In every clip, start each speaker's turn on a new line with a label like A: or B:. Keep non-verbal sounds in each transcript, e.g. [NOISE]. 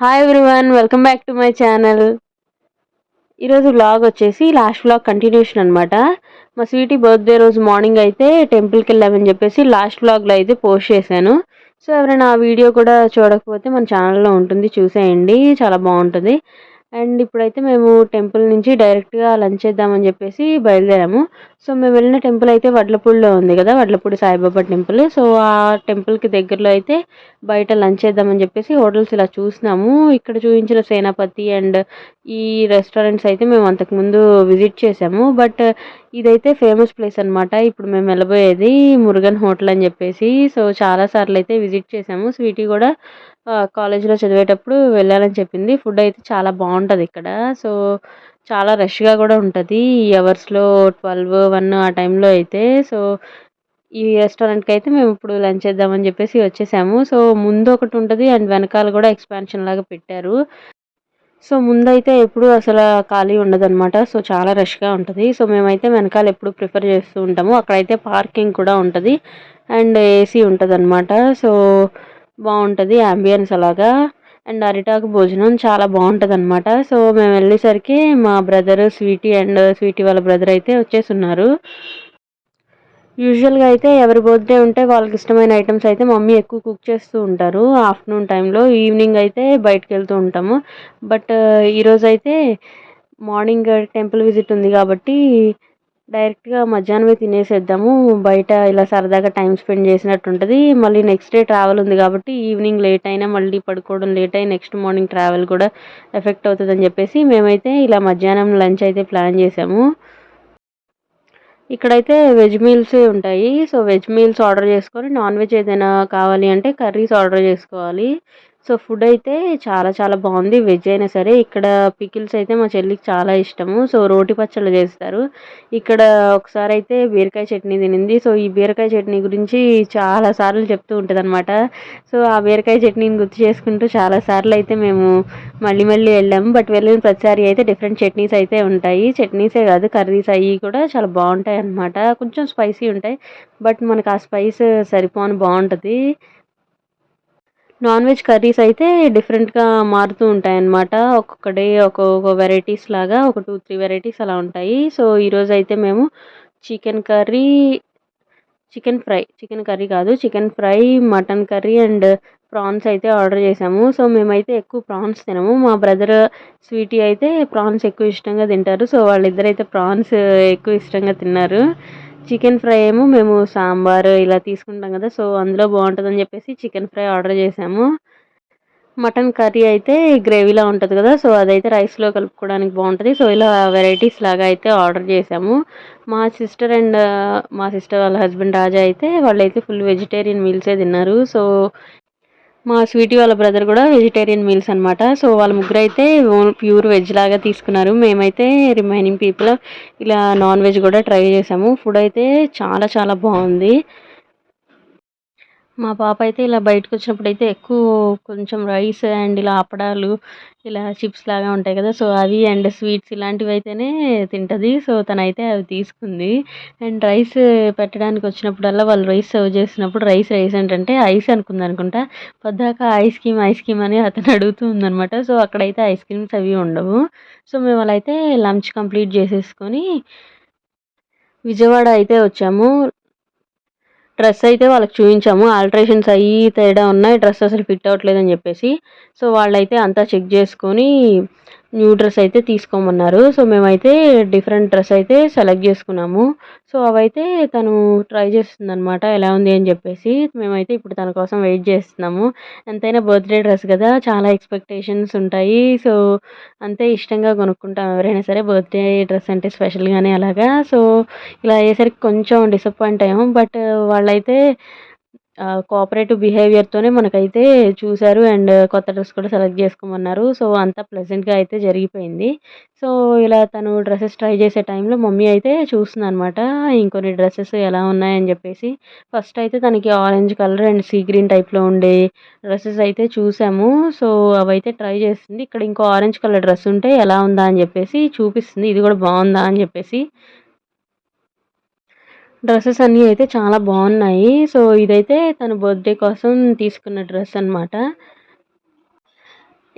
A: Hi everyone welcome back to my channel ఈరోజు vlog వచ్చేసి last vlog continuation అనమాట మా స్వీటీ బర్త్డే రోజు మార్నింగ్ అయితే టెంపుల్కి వెళ్ళామని చెప్పేసి లాస్ట్ వ్లాగ్లో అయితే పోస్ట్ చేశాను. సో ఎవరైనా ఆ వీడియో కూడా చూడకపోతే మన ఛానల్లో ఉంటుంది చూసేయండి చాలా బాగుంటుంది. అండ్ ఇప్పుడైతే మేము టెంపుల్ నుంచి డైరెక్ట్గా లంచ్ చేద్దామని చెప్పేసి బయలుదేరాము. సో మేము వెళ్ళిన టెంపుల్ అయితే వడ్లపూడిలో ఉంది కదా వడ్లపూడి సాయిబాబా టెంపుల్. సో ఆ టెంపుల్కి దగ్గరలో అయితే బయట లంచ్ చేద్దామని చెప్పేసి హోటల్స్ ఇలా చూసినాము. ఇక్కడ చూపించిన సేనాపతి అండ్ ఈ రెస్టారెంట్స్ అయితే మేము అంతకుముందు విజిట్ చేసాము బట్ ఇదైతే ఫేమస్ ప్లేస్ అనమాట ఇప్పుడు మేము వెళ్ళబోయేది మురుగన్ హోటల్ అని చెప్పేసి. సో చాలా సార్లు అయితే విజిట్ చేసాము స్వీటీ కూడా కాలేజీలో చదివేటప్పుడు వెళ్ళాలని చెప్పింది. ఫుడ్ అయితే చాలా బాగుంటుంది ఇక్కడ. సో చాలా రష్గా కూడా ఉంటుంది. ఈ అవర్స్లో ట్వెల్వ్ వన్ ఆ టైంలో అయితే. సో ఈ రెస్టారెంట్కి అయితే మేము ఇప్పుడు లంచ్ చేద్దామని చెప్పేసి వచ్చేసాము. సో ముందు ఒకటి ఉంటుంది అండ్ వెనకాల కూడా ఎక్స్పాన్షన్ లాగా పెట్టారు. సో ముందైతే ఎప్పుడు అసలు ఖాళీ ఉండదన్నమాట. సో చాలా రష్గా ఉంటుంది. సో మేమైతే వెనకాల ఎప్పుడు ప్రిఫర్ చేస్తూ ఉంటాము. అక్కడైతే పార్కింగ్ కూడా ఉంటుంది. అండ్ ఏసీ ఉంటుంది అనమాట సో బాగుంటుంది అంబియన్స్ అలాగా. అండ్ అరిటాకు భోజనం చాలా బాగుంటుంది అనమాట సో మేము వెళ్ళేసరికి మా బ్రదర్ స్వీటీ అండ్ స్వీటీ వాళ్ళ బ్రదర్ అయితే వచ్చేసి ఉన్నారు యూజువల్గా అయితే ఎవరి బర్త్డే ఉంటే వాళ్ళకి ఇష్టమైన ఐటమ్స్ అయితే మమ్మీ ఎక్కువ కుక్ చేస్తూ ఉంటారు. ఆఫ్టర్నూన్ టైంలో ఈవినింగ్ అయితే బయటకు వెళ్తూ ఉంటాము. బట్ ఈరోజైతే మార్నింగ్ టెంపుల్ విజిట్ ఉంది కాబట్టి డైరెక్ట్గా మధ్యాహ్నమే తినేసేద్దాము. బయట ఇలా సరదాగా టైం స్పెండ్ చేసినట్టు ఉంటుంది మళ్ళీ నెక్స్ట్ డే ట్రావెల్ ఉంది కాబట్టి ఈవినింగ్ లేట్ అయినా మళ్ళీ పడుకోవడం లేట్ అయి నెక్స్ట్ మార్నింగ్ ట్రావెల్ కూడా ఎఫెక్ట్ అవుతుందని చెప్పేసి మేమైతే ఇలా మధ్యాహ్నం లంచ్ అయితే ప్లాన్ చేసాము. ఇక్కడైతే వెజ్ మీల్స్ ఉంటాయి. సో వెజ్ మీల్స్ ఆర్డర్ చేసుకొని నాన్ వెజ్ ఏదైనా కావాలి అంటే కర్రీస్ ఆర్డర్ చేసుకోవాలి. సో ఫుడ్ అయితే చాలా చాలా బాగుంది. వెజ్ అయినా సరే ఇక్కడ పికిల్స్ అయితే మా చెల్లికి చాలా ఇష్టము. సో రోటి పచ్చళ్ళు చేస్తారు. ఇక్కడ ఒకసారి అయితే బీరకాయ చట్నీ తినింది. సో ఈ బీరకాయ చట్నీ గురించి చాలా సార్లు చెప్తూ ఉంటుంది అనమాట సో ఆ బీరకాయ చట్నీని గుర్తు చేసుకుంటూ చాలా సార్లు అయితే మేము మళ్ళీ మళ్ళీ వెళ్ళాము. బట్ వెళ్ళిన ప్రతిసారి అయితే డిఫరెంట్ చట్నీస్ అయితే ఉంటాయి. చట్నీసే కాదు కర్రీస్ అవి కూడా చాలా బాగుంటాయి అనమాట కొంచెం స్పైసీ ఉంటాయి. బట్ మనకు ఆ స్పైస్ సరిపోని బాగుంటుంది. నాన్ వెజ్ కర్రీస్ అయితే డిఫరెంట్గా మారుతూ ఉంటాయి అన్నమాట ఒక్కొక్క డే ఒక్కొక్క వెరైటీస్ లాగా ఒక టూ త్రీ వెరైటీస్ అలా ఉంటాయి. సో ఈరోజు అయితే మేము chicken curry chicken fry chicken curry కాదు chicken fry mutton curry and prawns అయితే ఆర్డర్ చేసాము. సో మేమైతే ఎక్కువ ప్రాన్స్ తినము. మా బ్రదర్ స్వీటీ అయితే ప్రాన్స్ ఎక్కువ ఇష్టంగా తింటారు. సో వాళ్ళిద్దరైతే ప్రాన్స్ ఎక్కువ ఇష్టంగా తిన్నారు. చికెన్ ఫ్రై ఏమో మేము సాంబార్ ఇలా తీసుకుంటాం కదా సో అందులో బాగుంటుందని చెప్పేసి చికెన్ ఫ్రై ఆర్డర్ చేసాము. మటన్ కర్రీ అయితే గ్రేవీలా ఉంటుంది కదా సో అదైతే రైస్లో కలుపుకోవడానికి బాగుంటుంది. సో ఇలా వెరైటీస్ లాగా అయితే ఆర్డర్ చేసాము. మా సిస్టర్ అండ్ మా సిస్టర్ వాళ్ళ హస్బెండ్ రాజా అయితే వాళ్ళైతే ఫుల్ వెజిటేరియన్ మీల్సే తిన్నారు. సో మా స్వీటీ వాళ్ళ బ్రదర్ కూడా వెజిటేరియన్ మీల్స్ అనమాట సో వాళ్ళ ముగ్గురు అయితే ప్యూర్ వెజ్ లాగా తీసుకున్నారు. మేమైతే రిమైనింగ్ పీపుల్ ఇలా నాన్ వెజ్ కూడా ట్రై చేసాము. ఫుడ్ అయితే చాలా చాలా బాగుంది. మా పాప అయితే ఇలా బయటకు వచ్చినప్పుడు అయితే ఎక్కువ కొంచెం రైస్ అండ్ ఇలా అప్పడాలు ఇలా చిప్స్ లాగా ఉంటాయి కదా సో అవి అండ్ స్వీట్స్ ఇలాంటివి అయితేనే తింటుంది. సో తనైతే అవి తీసుకుంది. అండ్ రైస్ పెట్టడానికి వచ్చినప్పుడల్లా వాళ్ళు రైస్ సర్వ్ చేసినప్పుడు రైస్ రైస్ ఏంటంటే ఐస్ అనుకుంది అనుకుంటా పొద్దాక ఐస్ క్రీమ్ ఐస్ క్రీమ్ అని అతను అడుగుతూ ఉందనమాట సో అక్కడైతే ఐస్ క్రీమ్స్ అవి ఉండవు. సో మేము అలా అయితే లంచ్ కంప్లీట్ చేసేసుకొని విజయవాడ అయితే వచ్చాము. డ్రెస్ అయితే వాళ్ళకి చూపించాము ఆల్ట్రేషన్స్ అయ్యి తేడా ఉన్నాయి. డ్రెస్ అసలు ఫిట్ అవ్వట్లేదు అని చెప్పేసి. సో వాళ్ళైతే అంతా చెక్ చేసుకొని న్యూ డ్రెస్ అయితే తీసుకోమన్నారు. సో మేమైతే డిఫరెంట్ డ్రెస్ అయితే సెలెక్ట్ చేసుకున్నాము. సో అవైతే తను ట్రై చేస్తుంది అనమాట ఎలా ఉంది అని చెప్పేసి. మేమైతే ఇప్పుడు తన కోసం వెయిట్ చేస్తున్నాము. ఎంతైనా బర్త్డే డ్రెస్ కదా చాలా ఎక్స్పెక్టేషన్స్ ఉంటాయి. సో అంతే ఇష్టంగా కొనుక్కుంటాం ఎవరైనా సరే బర్త్డే డ్రెస్ అంటే స్పెషల్గానే అలాగా. సో ఇలా అయ్యేసరికి కొంచెం డిసప్పాయింట్ అయ్యాము. బట్ వాళ్ళైతే కోఆపరేటివ్ బిహేవియర్తోనే మనకైతే చూశారు అండ్ కొత్త డ్రెస్ కూడా సెలెక్ట్ చేసుకోమన్నారు. సో అంతా ప్లెజెంట్గా అయితే జరిగిపోయింది. సో ఇలా తను డ్రెస్సెస్ ట్రై చేసే టైంలో మమ్మీ అయితే చూస్తుంది అనమాట ఇంకొన్ని డ్రెస్సెస్ ఎలా ఉన్నాయని చెప్పేసి. ఫస్ట్ అయితే తనకి orange colour and sea green టైప్లో ఉండే డ్రెస్సెస్ అయితే చూసాము. సో అవైతే ట్రై చేస్తుంది. ఇక్కడ ఇంకో ఆరెంజ్ కలర్ డ్రెస్ ఉంటే ఎలా ఉందా అని చెప్పేసి చూపిస్తుంది. ఇది కూడా బాగుందా అని చెప్పేసి. డ్రెస్సెస్ అన్నీ అయితే చాలా బాగున్నాయి. సో ఇదైతే తన బర్త్డే కోసం తీసుకున్న డ్రెస్ అనమాట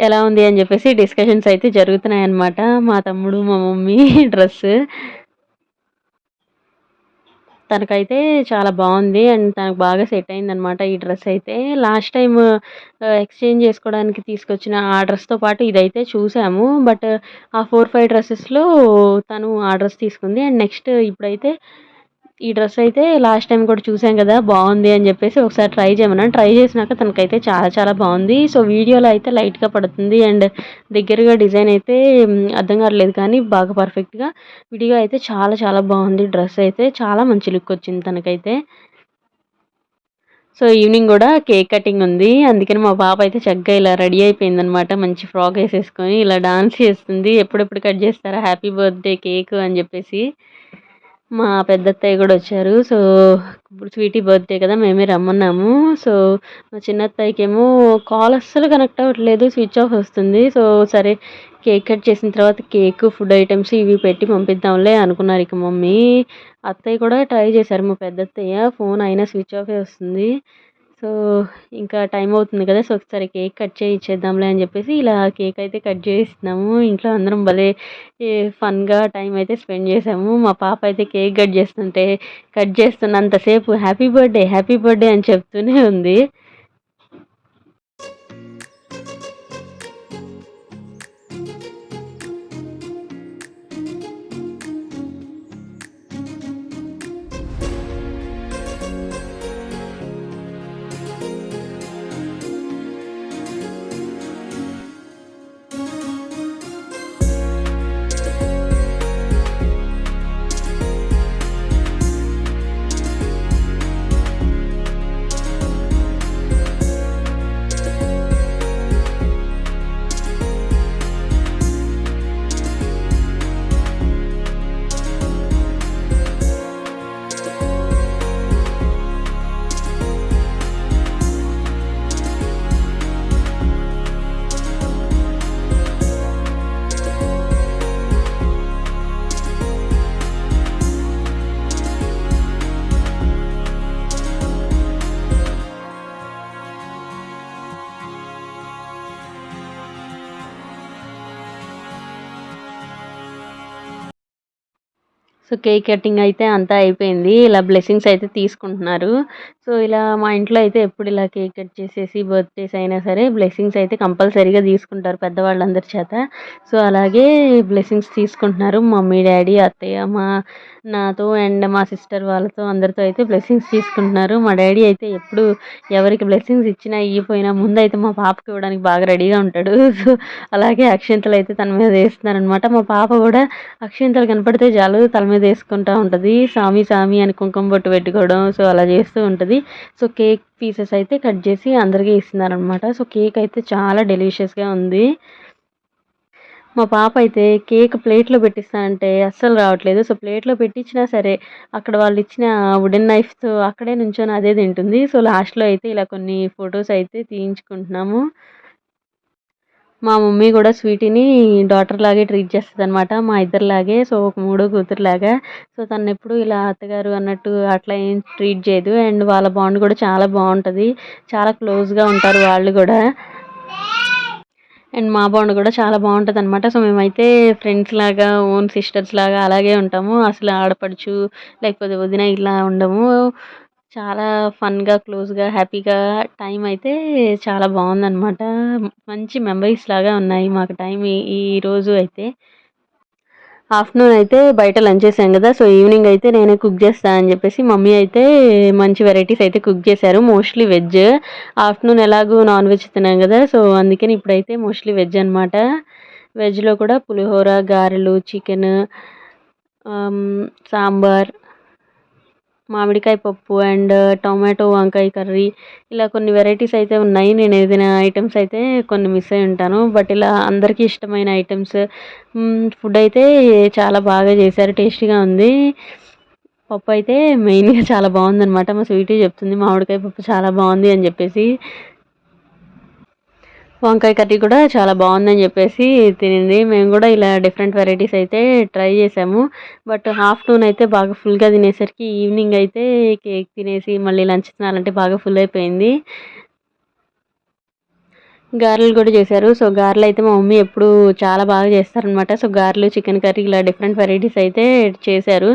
A: ఎలా ఉంది అని చెప్పేసి డిస్కషన్స్ అయితే జరుగుతున్నాయి అన్నమాట. మా తమ్ముడు మా మమ్మీ [LAUGHS] డ్రెస్. తనకైతే చాలా బాగుంది అండ్ తనకు బాగా సెట్ అయిందనమాట ఈ డ్రెస్ అయితే. లాస్ట్ టైం ఎక్స్చేంజ్ చేసుకోవడానికి తీసుకొచ్చిన ఆ డ్రెస్తో పాటు ఇదైతే చూసాము. బట్ ఆ ఫోర్ ఫైవ్ డ్రెస్సెస్లో తను ఆ డ్రెస్ తీసుకుంది. అండ్ నెక్స్ట్ ఇప్పుడైతే ఈ డ్రెస్ అయితే లాస్ట్ టైం కూడా చూసాం కదా బాగుంది అని చెప్పేసి ఒకసారి ట్రై చేయమన్నాను ట్రై చేసినాక తనకైతే చాలా చాలా బాగుంది. సో వీడియోలో అయితే లైట్గా పడుతుంది అండ్ దగ్గరగా డిజైన్ అయితే అర్థం కావట్లేదు కానీ బాగా పర్ఫెక్ట్గా వీడియో అయితే చాలా చాలా బాగుంది. డ్రెస్ అయితే చాలా మంచి లుక్ వచ్చింది తనకైతే. సో ఈవినింగ్ కూడా కేక్ కటింగ్ ఉంది. అందుకని మా పాప అయితే చక్కగా ఇలా రెడీ అయిపోయింది అనమాట మంచి ఫ్రాక్ వేసేసుకొని ఇలా డాన్స్ చేస్తుంది. ఎప్పుడెప్పుడు కట్ చేస్తారా? హ్యాపీ బర్త్డే కేక్ అని చెప్పేసి. మా పెద్దత్తయ్య కూడా వచ్చారు. సో ఇప్పుడు స్వీటీ బర్త్డే కదా మేమే రమ్మన్నాము. సో మా చిన్నత్తయ్యకేమో కాల్ అస్సలు కనెక్ట్ అవ్వట్లేదు స్విచ్ ఆఫ్ వస్తుంది. సో సరే కేక్ కట్ చేసిన తర్వాత కేక్ ఫుడ్ ఐటమ్స్ ఇవి పెట్టి పంపిద్దాంలే అనుకున్నారు ఇక మమ్మీ. అత్తయ్య కూడా ట్రై చేశారు మా పెద్దత్తయ్య. ఫోన్ అయినా స్విచ్ ఆఫే వస్తుంది. సో ఇంకా టైం అవుతుంది కదా సో ఒకసారి కేక్ కట్ చేయి ఇచ్చేద్దాంలే అని చెప్పేసి ఇలా కేక్ అయితే కట్ చేయిస్తున్నాము. ఇంట్లో అందరం భలే ఫన్గా టైం అయితే స్పెండ్ చేసాము మా పాప అయితే కేక్ కట్ చేస్తుంటే కట్ చేస్తున్నంతసేపు హ్యాపీ బర్త్డే హ్యాపీ బర్త్డే అని చెప్తూనే ఉంది. సో కేక్ కటింగ్ అయితే అంతా అయిపోయింది. ఇలా బ్లెస్సింగ్స్ అయితే తీసుకుంటున్నారు. సో ఇలా మా ఇంట్లో అయితే ఎప్పుడు ఇలా కేక్ కట్ చేసేసి బర్త్డేస్ అయినా సరే బ్లెస్సింగ్స్ అయితే కంపల్సరీగా తీసుకుంటారు పెద్దవాళ్ళందరి చేత. సో అలాగే బ్లెస్సింగ్స్ తీసుకుంటున్నారు మమ్మీ డాడీ అత్తయ్య మా నాతో అండ్ మా సిస్టర్ వాళ్ళతో అందరితో అయితే బ్లెస్సింగ్స్ తీసుకుంటున్నారు. మా డాడీ అయితే ఎప్పుడు ఎవరికి బ్లెస్సింగ్స్ ఇచ్చినా ఇవ్వపోయినా ముందు అయితే మా పాపకి ఇవ్వడానికి బాగా రెడీగా ఉంటాడు. సో అలాగే అక్షింతలు అయితే తన మీద వేస్తున్నారనమాట మా పాప కూడా అక్షింతలు కనపడితే చాలు తల మీద వేసుకుంటూ ఉంటుంది. సామి సామి అని కుంకుమ బొట్టు పెట్టుకోవడం సో అలా చేస్తూ ఉంటుంది. సో కేక్ పీసెస్ అయితే కట్ చేసి అందరికీ ఇస్తున్నారనమాట సో కేక్ అయితే చాలా డెలిషియస్గా ఉంది. మా పాప అయితే కేక్ ప్లేట్లో పెట్టిస్తానంటే అస్సలు రావట్లేదు. సో ప్లేట్లో పెట్టించినా సరే అక్కడ వాళ్ళు ఇచ్చిన వుడెన్ నైఫ్తో అక్కడే నుంచొని అదే తింటుంది. సో లాస్ట్లో అయితే ఇలా కొన్ని ఫొటోస్ అయితే తీయించుకుంటున్నాము. మా మమ్మీ కూడా స్వీటీని డాటర్ లాగే ట్రీట్ చేస్తుంది అనమాట మా ఇద్దరిలాగే సో ఒక మూడో కూతురులాగా. సో తను ఎప్పుడు ఇలా అత్తగారు అన్నట్టు అట్లా ఏం ట్రీట్ చేయదు. అండ్ వాళ్ళ బాండ్ కూడా చాలా బాగుంటుంది. చాలా క్లోజ్గా ఉంటారు వాళ్ళు కూడా. అండ్ మా బాండ్ కూడా చాలా బాగుంటుంది అనమాట సో మేమైతే ఫ్రెండ్స్ లాగా ఓన్ సిస్టర్స్ లాగా అలాగే ఉంటాము. అసలు ఆడపడుచు లేకపోతే వదిన ఇలా ఉండము. చాలా ఫన్గా క్లోజ్గా హ్యాపీగా టైం అయితే చాలా బాగుందనమాట మంచి మెమరీస్ లాగా ఉన్నాయి మాకు టైం ఈ రోజు అయితే. ఆఫ్టర్నూన్ అయితే బయట లంచ్ చేసాం కదా సో ఈవినింగ్ అయితే నేనే కుక్ చేస్తాను అని చెప్పేసి మమ్మీ అయితే మంచి వెరైటీస్ అయితే కుక్ చేశారు. Mostly veg. ఆఫ్టర్నూన్ ఎలాగో నాన్ వెజ్ తిన్నాం కదా సో అందుకని ఇప్పుడైతే మోస్ట్లీ వెజ్ అనమాట వెజ్లో కూడా పులిహోర గారెలు చికెన్ సాంబార్ మామిడికాయ పప్పు అండ్ టొమాటో వంకాయ కర్రీ ఇలా కొన్ని వెరైటీస్ అయితే ఉన్నాయి. నేను ఏదైనా ఐటమ్స్ అయితే కొన్ని మిస్ అయి ఉంటాను. బట్ ఇలా అందరికీ ఇష్టమైన ఐటమ్స్ ఫుడ్ అయితే చాలా బాగా చేశారు. టేస్టీగా ఉంది. పప్పు అయితే మెయిన్గా చాలా బాగుందన్నమాట. మా స్వీటీ చెప్తుంది మామిడికాయ పప్పు చాలా బాగుంది అని చెప్పేసి. వంకాయ కర్రీ కూడా చాలా బాగుందని చెప్పేసి తినింది. మేము కూడా ఇలా డిఫరెంట్ వెరైటీస్ అయితే ట్రై చేసాము. బట్ ఆఫ్టర్నూన్ అయితే బాగా ఫుల్గా తినేసరికి ఈవినింగ్ అయితే కేక్ తినేసి మళ్ళీ లంచ్ తినాలంటే బాగా ఫుల్ అయిపోయింది. గారెలు కూడా చేశారు. సో గారెలు అయితే మా మమ్మీ ఎప్పుడు చాలా బాగా చేస్తారనమాట. సో గారెలు చికెన్ కర్రీ ఇలా డిఫరెంట్ వెరైటీస్ అయితే చేశారు.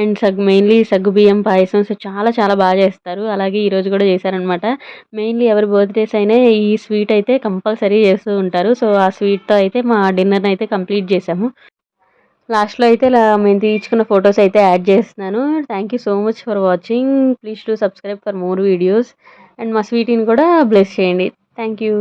A: అండ్ సగ్ మెయిన్లీ సగ్గు బియ్యం పాయసం సో చాలా చాలా బాగా చేస్తారు. అలాగే ఈరోజు కూడా చేశారనమాట. మెయిన్లీ ఎవరి బర్త్డేస్ అయినా ఈ స్వీట్ అయితే కంపల్సరీ చేస్తూ ఉంటారు. సో ఆ స్వీట్తో అయితే మా డిన్నర్ని అయితే కంప్లీట్ చేసాము లాస్ట్లో అయితే ఇలా మేము తీయించుకున్న ఫొటోస్ అయితే యాడ్ చేస్తున్నాను. Thank you so much for watching. Please to subscribe for more videos. And మా స్వీటీని కూడా బ్లెస్ చేయండి. Thank you.